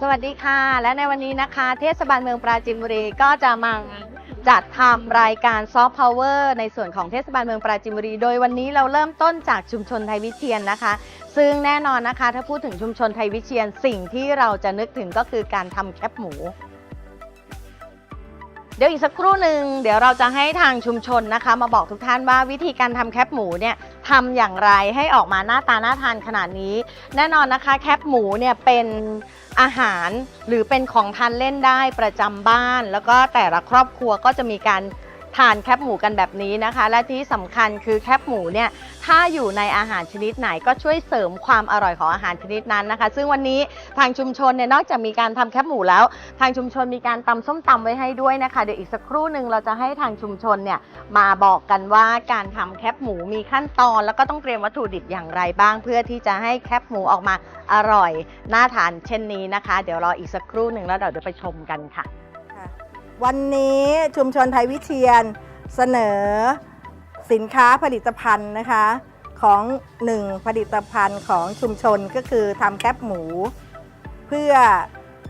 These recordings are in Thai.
สวัสดีค่ะ และในวันนี้นะคะ เทศบาลเมืองปราจีนบุรีก็จะมาจัดทำรายการซอฟต์พาวเวอร์ในส่วนของเทศบาลเมืองปราจีนบุรี โดยวันนี้เราเริ่มต้นจากชุมชนไทยวิเชียนนะคะ ซึ่งแน่นอนนะคะ ถ้าพูดถึงชุมชนไทยวิเชียน สิ่งที่เราจะนึกถึงก็คือการทำแคปหมู เดี๋ยวอีกสักครู่หนึ่งเดี๋ยวเราจะให้ทางชุมชนนะคะ มาบอกทุกท่านว่าวิธีการทำแคปหมูเนี่ยทำอย่างไรให้ออกมาหน้าตาน่าทานขนาดนี้ แน่นอนนะคะ แคปหมูเนี่ยเป็นอาหารหรือเป็นของทานเล่นได้ประจำบ้าน แล้วก็แต่ละครอบครัวก็จะมีการ ทานแคปหมูกันแบบนี้นะคะ และที่สำคัญคือแคปหมูเนี่ยถ้าอยู่ในอาหารชนิดไหนก็ช่วยเสริมความอร่อยของอาหารชนิดนั้นนะคะ ซึ่งวันนี้ทางชุมชนเนี่ยนอกจากมีการทำแคปหมูแล้ว ทางชุมชนมีการตำส้มตำไว้ให้ด้วยนะคะ เดี๋ยวอีกสักครู่หนึ่งเราจะให้ทางชุมชนเนี่ยมาบอกกันว่าการทำแคปหมูมีขั้นตอน แล้วก็ต้องเตรียมวัตถุดิบอย่างไรบ้าง เพื่อที่จะให้แคปหมูออกมาอร่อยน่าทานเช่นนี้นะคะ เดี๋ยวรออีกสักครู่หนึ่งแล้วเดี๋ยวเราไปชมกันค่ะ วันนี้ชุมชนไทยวิเชียนเสนอสินค้าผลิตภัณฑ์นะคะ ของหนึ่งผลิตภัณฑ์ของชุมชนก็คือทำแคปหมู เพื่อ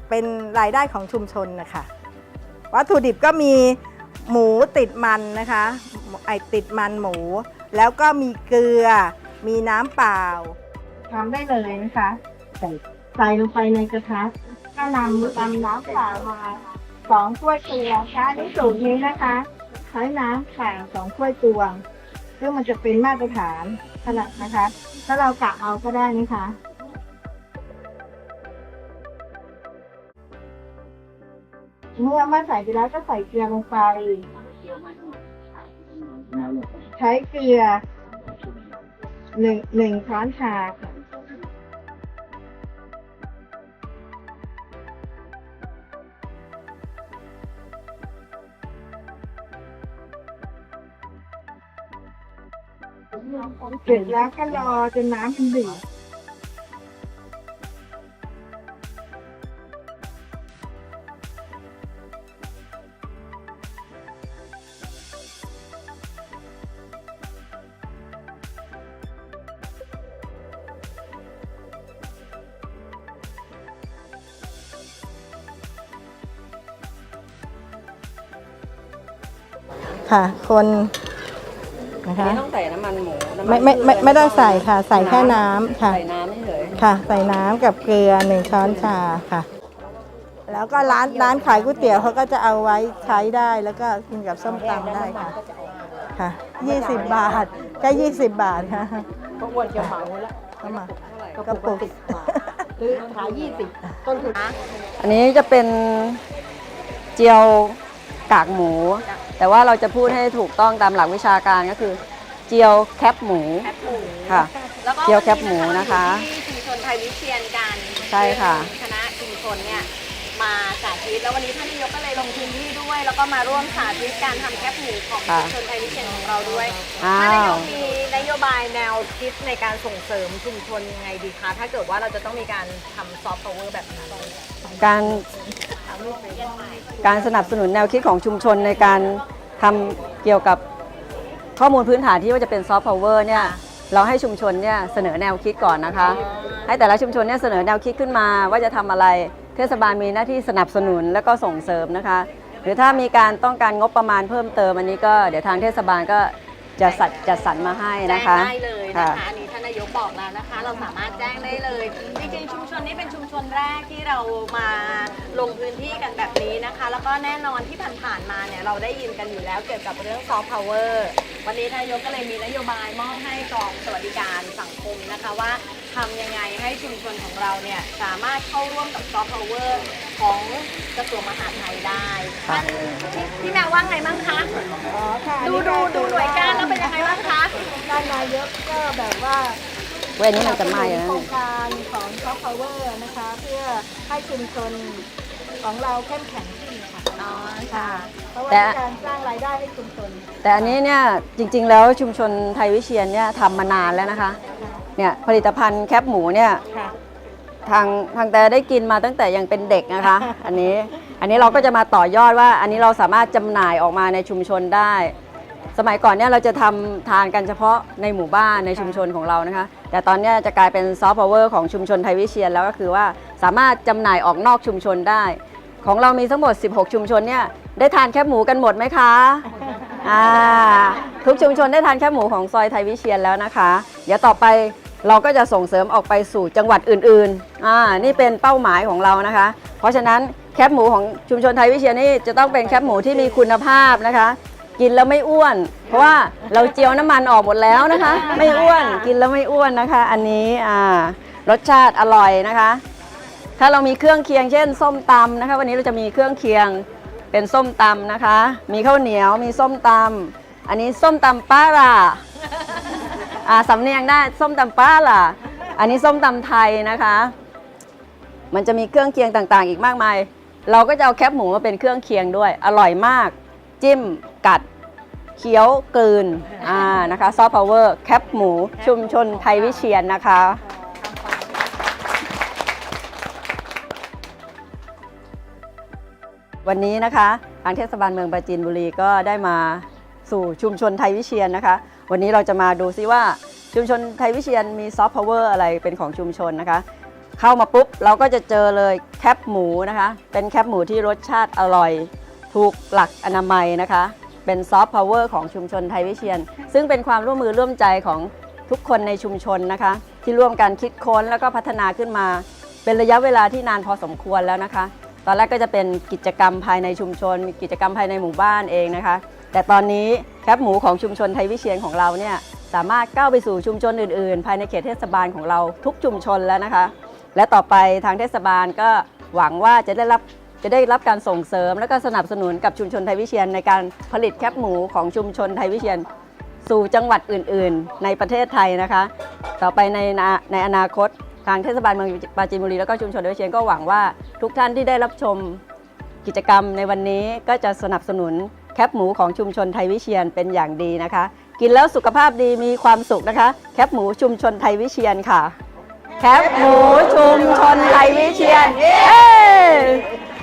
เป็นรายได้ของชุมชนนะคะวัตถุดิบก็มีหมูติดมันนะคะไอติดมันหมู แล้วก็มีเกลือ มีน้ำเปล่าทำได้เลยนะคะ ใส่ใส่ลงไปในกระทะก็นำนำน้ำเปล่ามา สองถ้วยตวงค่ะในสูตรนี้นะคะใช้น้ำแข็งสองถ้วยตวง ซึ่งมันจะเป็นมาตรฐานขนาดนะคะ ถ้าเรากะเอาก็ได้นะคะเมื่อมาใส่ไปแล้วก็ใส่เกลือลงไป ใช้เกลือหนึ่งหนึ่งช้อนชา เสร็จแล้วก็รอจนน้ำมันเดือดค่ะ คน นะคะ ไม่ต้องใส่น้ำมันหมูน้ำนไม่ไม่ไม่พืชไม่ต้องใส่ค่ะ ใส่แค่น้ำค่ะ ใส่น้ำเฉยค่ะ ใส่น้ำกับเกลือหนึ่งช้อนชาค่ะ แล้วก็ร้านร้านขายก๋วยเตี๋ยวเขาก็จะเอาไว้ใช้ได้แล้วก็กินกับส้มตำได้ค่ะค่ะยี่สิบบาทแค่ยี่สิบบาทค่ะก็อ้วนจะเหมาแล้วเข้ามาเท่าไหร่กระปุกหรือขายยี่สิบต้นทุนอันนี้จะเป็นเจียวกากหมู แต่ว่าเราจะพูดให้ถูกต้องตามหลักวิชาการก็คือ เจียวแคปหมูแคปหมูค่ะ แล้วก็เจียวแคปหมูนะคะ ที่ชุมชนไทยวิเชียนกันใช่ค่ะซึ่งคณะชุมชนเนี่ยมาสาธิตแล้ววันนี้ท่านนายกก็เลยลงพื้นที่ด้วย แล้วก็มาร่วมสาธิตการทำแคปหมูของค่ะชุมชนไทยวิเชียนของเราด้วยอ้าวท่านนายกมีนโยบายแนวคิดในการส่งเสริมชุมชนยังไงดีคะถ้าเกิดว่าเราจะต้องมีการทำซอฟต์พาวเวอร์แบบนั้นการ การสนับสนุนแนวคิดของชุมชนในการทำเกี่ยวกับข้อมูลพื้นฐานที่ว่าจะเป็นซอฟต์พาวเวอร์เนี่ยเราให้ชุมชนเนี่ยเสนอแนวคิดก่อนนะคะ ให้แต่ละชุมชนเนี่ยเสนอแนวคิดขึ้นมาว่าจะทำอะไรเทศบาลมีหน้าที่สนับสนุนและก็ส่งเสริมนะคะ หรือถ้ามีการต้องการงบประมาณเพิ่มเติมอันนี้ก็เดี๋ยวทางเทศบาลก็จะสัดจัดสรรมาให้แจ้นะงคะ ได้เลยนะคะอันนี้ท่านนายกบอกแล้วนะคะ เราสามารถแจ้งได้เลยจริง ๆชุมชนนี้เป็นชุมชนแรกที่เรามาลงพื้นที่กันแบบนี้นะคะ แล้วก็แน่นอนที่ผ่านๆมาเนี่ยเราได้ยินกันอยู่แล้วเกี่ยวกับเรื่องซอฟต์พาวเวอร์วันนี้ท่านนายกก็เลยมีนโยบายมอบให้กองสวัสดิการสังคมนะคะว่าทำยังไงให้ชุมชนของเราเนี่ยสามารถเข้าร่วมกับซอฟต์พาวเวอร์ของกระทรวงมหาดไทยได้ท่านพี่พี่แมวว่าไงบ้างคะอ๋อค่ะดูดูดูหน่วยการแล้วเป็นยังไงบ้างคะ ด้านนายกก็แบบว่า เว้ยอันนี้มันจะไหม้สนะนับสนุนโครงการของซอฟต์พาวเวอร์นะคะ เพื่อให้ชุมชนของเราเข้มแข็งขึ้นค่ะอ๋อค่ะ เพราะว่าแต่เป็นการสร้างรายได้ให้ชุมชนแต่อันนี้เนี่ยจริงๆแล้วชุมชนไทยวิเชียนเนี่ยทำมานานแล้วนะคะเนี่ยผลิตภัณฑ์แคปหมูเนี่ยค่ะ ทางทางแต่ได้กินมาตั้งแต่ยังเป็นเด็กนะคะ อันนี้อันนี้เราก็จะมาต่อยอดว่า อันนี้เราสามารถจำหน่ายออกมาในชุมชนได้ สมัยก่อนเนี่ยเราจะทำทานกันเฉพาะในหมู่บ้านในชุมชนของเรานะคะ แต่ตอนนี้จะกลายเป็นซอฟต์พาวเวอร์ของชุมชนไทยวิเชียนแล้วก็คือว่าสามารถจำหน่ายออกนอกชุมชนได้ ของเรามีทั้งหมด 16 ชุมชนเนี่ยได้ทานแคบหมูกันหมดไหมคะอ่าทุกชุมชนได้ทานแคบหมูของซอยไทยวิเชียนแล้วนะคะ เดี๋ยวต่อไปเราก็จะส่งเสริมออกไปสู่จังหวัดอื่นๆอ่านี่เป็นเป้าหมายของเรานะคะ เพราะฉะนั้นแคบหมูของชุมชนไทยวิเชียนนี่จะต้องเป็นแคบหมูที่มีคุณภาพนะคะ กินแล้วไม่อ้วน เพราะว่าเราเจียวน้ำมันออกหมดแล้วนะคะ ไม่อ้วนกินแล้วไม่อ้วนนะคะ อันนี้อ่ารสชาติอร่อยนะคะ ถ้าเรามีเครื่องเคียงเช่น ส้มตำนะคะ วันนี้เราจะมีเครื่องเคียงเป็นส้มตำนะคะ มีข้าวเหนียวมีส้มตำอันนี้ส้มตำป้าล่ะอ่าสำเนียงได้ส้มตำป้าล่ะ อันนี้ส้มตำไทยนะคะ มันจะมีเครื่องเคียงต่างๆ อีกมากมาย เราก็จะเอาแคบหมูมาเป็นเครื่องเคียงด้วย อร่อยมาก จิ้ม กัดเคี้ยวกลืนอ่านะคะซอฟต์พาวเวอร์แคปหมู ชุมชนไทยวิเชียนนะคะ วันนี้นะคะทางเทศบาลเมืองปราจีนบุรีก็ได้มาสู่ชุมชนไทยวิเชียนนะคะ วันนี้เราจะมาดูซิว่าชุมชนไทยวิเชียนมีซอฟต์พาวเวอร์อะไรเป็นของชุมชนนะคะ เข้ามาปุ๊บเราก็จะเจอเลยแคปหมูนะคะ เป็นแคปหมูที่รสชาติอร่อย ถูกหลักอนามัยนะคะ เป็นซอฟต์พาวเวอร์ของชุมชนไทยวิเชียน ซึ่งเป็นความร่วมมือร่วมใจของทุกคนในชุมชนนะคะ ที่ร่วมกันคิดค้นแล้วก็พัฒนาขึ้นมา เป็นระยะเวลาที่นานพอสมควรแล้วนะคะ ตอนแรกก็จะเป็นกิจกรรมภายในชุมชน มีกิจกรรมภายในหมู่บ้านเองนะคะ แต่ตอนนี้แคปหมูของชุมชนไทยวิเชียนของเราเนี่ยสามารถก้าวไปสู่ชุมชนอื่น ๆ ภายในเขตเทศบาลของเราทุกชุมชนแล้วนะคะ และต่อไปทางเทศบาลก็หวังว่าจะได้รับ จะได้รับการส่งเสริมและก็สนับสนุนกับชุมชนไทยวิเชียนในการผลิตแคปหมูของชุมชนไทยวิเชียน สู่จังหวัดอื่น ๆ ในประเทศไทยนะคะ ต่อไปในในอนาคตทางเทศบาลเมืองปราจีนบุรีแล้วก็ชุมชนไทยวิเชียนก็หวังว่าทุกท่านที่ได้รับชมกิจกรรมในวันนี้ก็จะสนับสนุนแคปหมูของชุมชนไทยวิเชียนเป็นอย่างดีนะคะ กินแล้วสุขภาพดีมีความสุขนะคะ แคปหมูชุมชนไทยวิเชียนค่ะ แคปหมูชุมชนไทยวิเชียนเย้